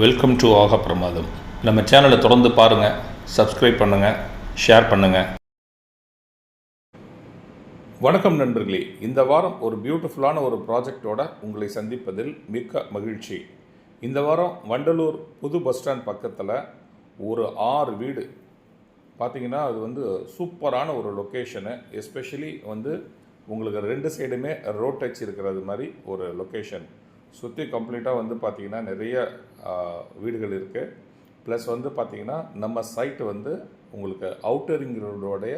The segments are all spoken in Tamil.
வெல்கம் டு ஆக பிரமாதம் நம்ம சேனலை தொடர்ந்து பாருங்கள் சப்ஸ்கிரைப் பண்ணுங்கள் ஷேர் பண்ணுங்கள் வணக்கம் நண்பர்களே. இந்த வாரம் ஒரு பியூட்டிஃபுல்லான ஒரு ப்ராஜெக்டோட உங்களை சந்திப்பதில் மிக்க மகிழ்ச்சி. இந்த வாரம் வண்டலூர் புது பஸ் ஸ்டாண்ட் பக்கத்தில் ஒரு ஆறு வீடு. பார்த்திங்கன்னா அது வந்து சூப்பரான ஒரு லொக்கேஷனு எஸ்பெஷலி வந்து உங்களுக்கு ரெண்டு சைடுமே ரோட் டச் இருக்கிறது மாதிரி ஒரு லொக்கேஷன் சுற்றி கம்ப்ளீட்டாக வந்து பார்த்திங்கன்னா நிறைய வீடுகள் இருக்குது ப்ளஸ் வந்து பார்த்திங்கன்னா நம்ம சைட் வந்து உங்களுக்கு அவுட்டரிங் ரோடோடைய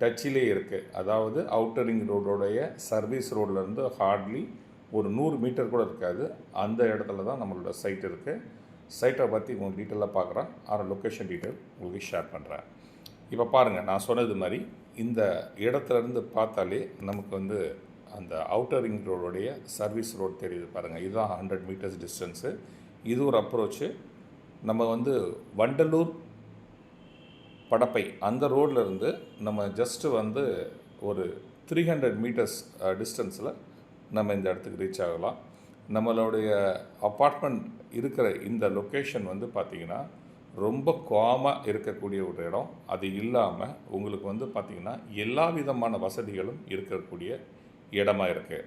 டச்சிலே இருக்குது அதாவது அவுட்டரிங் ரோடோடைய சர்வீஸ் ரோட்லேருந்து ஹார்ட்லி ஒரு நூறு மீட்டர் கூட இருக்காது. அந்த இடத்துல தான் நம்மளோட சைட் இருக்குது சைட்டை பற்றி உங்களுக்கு டீட்டெயிலாக பார்க்குறேன் ஆறு லொக்கேஷன் டீட்டெயில் உங்களுக்கு ஷேர் பண்ணுறேன் இப்போ பாருங்கள் நான் சொன்னது மாதிரி இந்த இடத்துல இருந்து பார்த்தாலே நமக்கு வந்து அந்த அவுட்டர் ரிங் ரோடுடைய சர்வீஸ் ரோட் தெரியுது பாருங்கள் இதுதான் ஹண்ட்ரட் மீட்டர்ஸ் டிஸ்டன்ஸு இது ஒரு அப்ரோச்சு நம்ம வந்து வண்டலூர் படப்பை அந்த ரோட்ல இருந்து நம்ம ஜஸ்ட்டு வந்து ஒரு த்ரீ ஹண்ட்ரட் மீட்டர்ஸ் டிஸ்டன்ஸில் நம்ம இந்த இடத்துக்கு ரீச் ஆகலாம். நம்மளுடைய அப்பார்ட்மெண்ட் இருக்கிற இந்த லொக்கேஷன் வந்து பார்த்திங்கன்னா ரொம்ப காமாக இருக்கக்கூடிய ஒரு இடம். அது இல்லாமல் உங்களுக்கு வந்து பார்த்திங்கன்னா எல்லா விதமான வசதிகளும் இருக்கக்கூடிய இடமா இருக்குது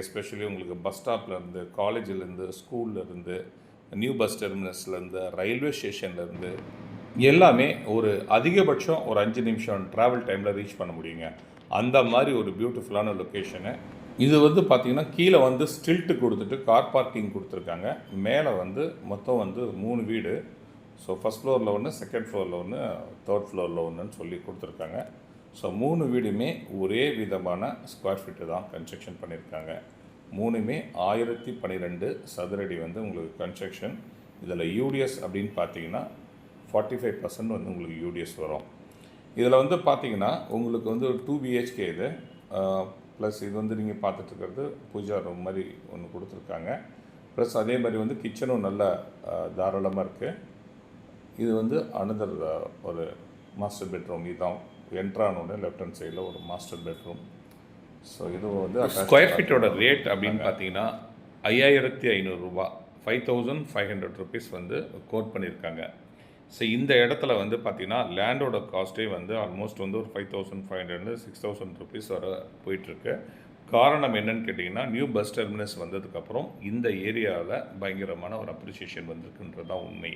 எஸ்பெஷலி உங்களுக்கு பஸ் ஸ்டாப்லேருந்து காலேஜிலேருந்து ஸ்கூல்லேருந்து நியூ பஸ் டெர்மினஸ்லேருந்து ரயில்வே ஸ்டேஷன்லேருந்து எல்லாமே ஒரு அதிகபட்சம் ஒரு அஞ்சு நிமிஷம் ட்ராவல் டைமில் ரீச் பண்ண முடியுங்க. அந்த மாதிரி ஒரு பியூட்டிஃபுல்லான லொக்கேஷனு இது வந்து பார்த்திங்கன்னா கீழே வந்து ஸ்டில்ட்டு கொடுத்துட்டு கார் பார்க்கிங் கொடுத்துருக்காங்க. மேலே வந்து மொத்தம் வந்து மூணு வீடு. ஸோ ஃபஸ்ட் ஃப்ளோரில் ஒன்று செகண்ட் ஃப்ளோரில் ஒன்று தேர்ட் ஃப்ளோரில் ஒன்றுன்னு சொல்லி கொடுத்துருக்காங்க. ஸோ மூணு வீடுமே ஒரே விதமான ஸ்கொயர் ஃபீட்டு தான் கன்ஸ்ட்ரக்ஷன் பண்ணியிருக்காங்க மூணுமே ஆயிரத்தி பன்னிரெண்டு சதுரடி வந்து உங்களுக்கு கன்ஸ்ட்ரக்ஷன் இதில் யூடிஎஸ் அப்படின்னு பார்த்தீங்கன்னா ஃபார்ட்டி ஃபைவ் பர்சன்ட் வந்து உங்களுக்கு யூடிஎஸ் வரும். இதில் வந்து பார்த்தீங்கன்னா உங்களுக்கு வந்து ஒரு டூ பிஹெச்கே இது ப்ளஸ் இது வந்து நீங்கள் பார்த்துட்ருக்கிறது பூஜா ரூம் மாதிரி ஒன்று கொடுத்துருக்காங்க. ப்ளஸ் அதே மாதிரி வந்து கிச்சனும் நல்ல தாராளமாக இருக்குது இது வந்து அனதர் ஒரு மாஸ்டர் பெட்ரூம் இதுதான் என்ட்ரானோட லெஃப்ட் ஹேண்ட் சைடில் ஒரு மாஸ்டர் பெட்ரூம் ஸோ இது வந்து ஸ்கொயர் ஃபீட்டோட ரேட் அப்படின்னு பார்த்தீங்கன்னா ஐயாயிரத்தி ஐநூறுரூபா five thousand five hundred rupees வந்து கோட் பண்ணியிருக்காங்க. ஸோ இந்த இடத்துல வந்து பார்த்தீங்கன்னா லேண்டோட காஸ்ட்டே வந்து ஆல்மோஸ்ட் வந்து ஒரு ஃபைவ் தௌசண்ட் ஃபைவ் ஹண்ட்ரட்லேருந்து சிக்ஸ் தௌசண்ட் ருபீஸ் வர போயிட்டுருக்கு. காரணம் என்னன்னு கேட்டிங்கன்னா நியூ பஸ் டெர்மினஸ் வந்ததுக்கப்புறம் இந்த ஏரியாவில் பயங்கரமான ஒரு அப்ரிசியேஷன் வந்திருக்குன்றது தான் உண்மை.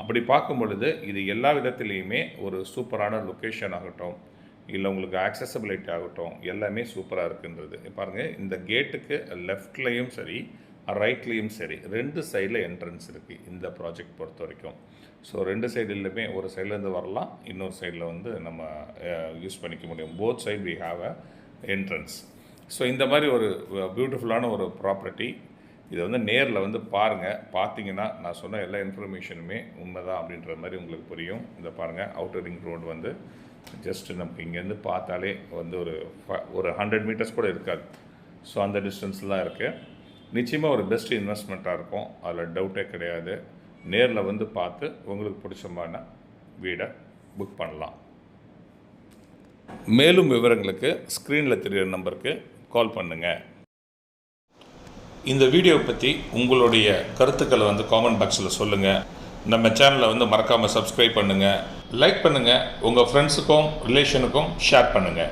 அப்படி பார்க்கும் பொழுது இது எல்லா விதத்துலேயுமே ஒரு சூப்பரான லொக்கேஷன் ஆகட்டும் இல்லை உங்களுக்கு ஆக்சசபிலிட்டி ஆகட்டும் எல்லாமே சூப்பராக இருக்குன்றது. பாருங்கள் இந்த கேட்டுக்கு லெஃப்ட்லேயும் சரி ரைட்லேயும் சரி ரெண்டு சைடில் என்ட்ரன்ஸ் இருக்குது இந்த ப்ராஜெக்ட் பொறுத்த வரைக்கும் ஸோ ரெண்டு சைடுலையுமே ஒரு சைட்லேருந்து வரலாம் இன்னொரு சைடில் வந்து நம்ம யூஸ் பண்ணிக்க முடியும். Both side we have a entrance so இந்த மாதிரி ஒரு பியூட்டிஃபுல்லான ஒரு ப்ராப்பர்ட்டி இதை வந்து நேரில் வந்து பாருங்கள் பார்த்தீங்கன்னா நான் சொன்ன எல்லா இன்ஃபர்மேஷனுமே உண்மைதான் அப்படின்ற மாதிரி உங்களுக்கு புரியும். இந்த பாருங்கள் அவுட்டர் ரிங் ரோடு வந்து ஜஸ்ட் நமக்கு இங்கேருந்து பார்த்தாலே வந்து ஒரு ஃப- ஒரு ஹண்ட்ரட் மீட்டர்ஸ் கூட இருக்காது. ஸோ அந்த டிஸ்டன்ஸில் தான் இருக்குது நிச்சயமாக ஒரு பெஸ்ட் இன்வெஸ்ட்மெண்ட்டாக இருக்கும். அதில் டவுட்டே கிடையாது. நேரில் வந்து பார்த்து உங்களுக்கு பிடிச்சமான வீடை புக் பண்ணலாம். மேலும் விவரங்களுக்கு ஸ்க்ரீனில் தெரிகிற நம்பருக்கு கால் பண்ணுங்கள் இந்த வீடியோவை பற்றி உங்களுடைய கருத்துக்களை வந்து காமெண்ட் பாக்ஸில் சொல்லுங்கள் நம்ம சேனலை வந்து மறக்காமல் சப்ஸ்கிரைப் பண்ணுங்கள் லைக் பண்ணுங்கள் உங்கள் ஃப்ரெண்ட்ஸுக்கும் ரிலேஷனுக்கும் ஷேர் பண்ணுங்கள்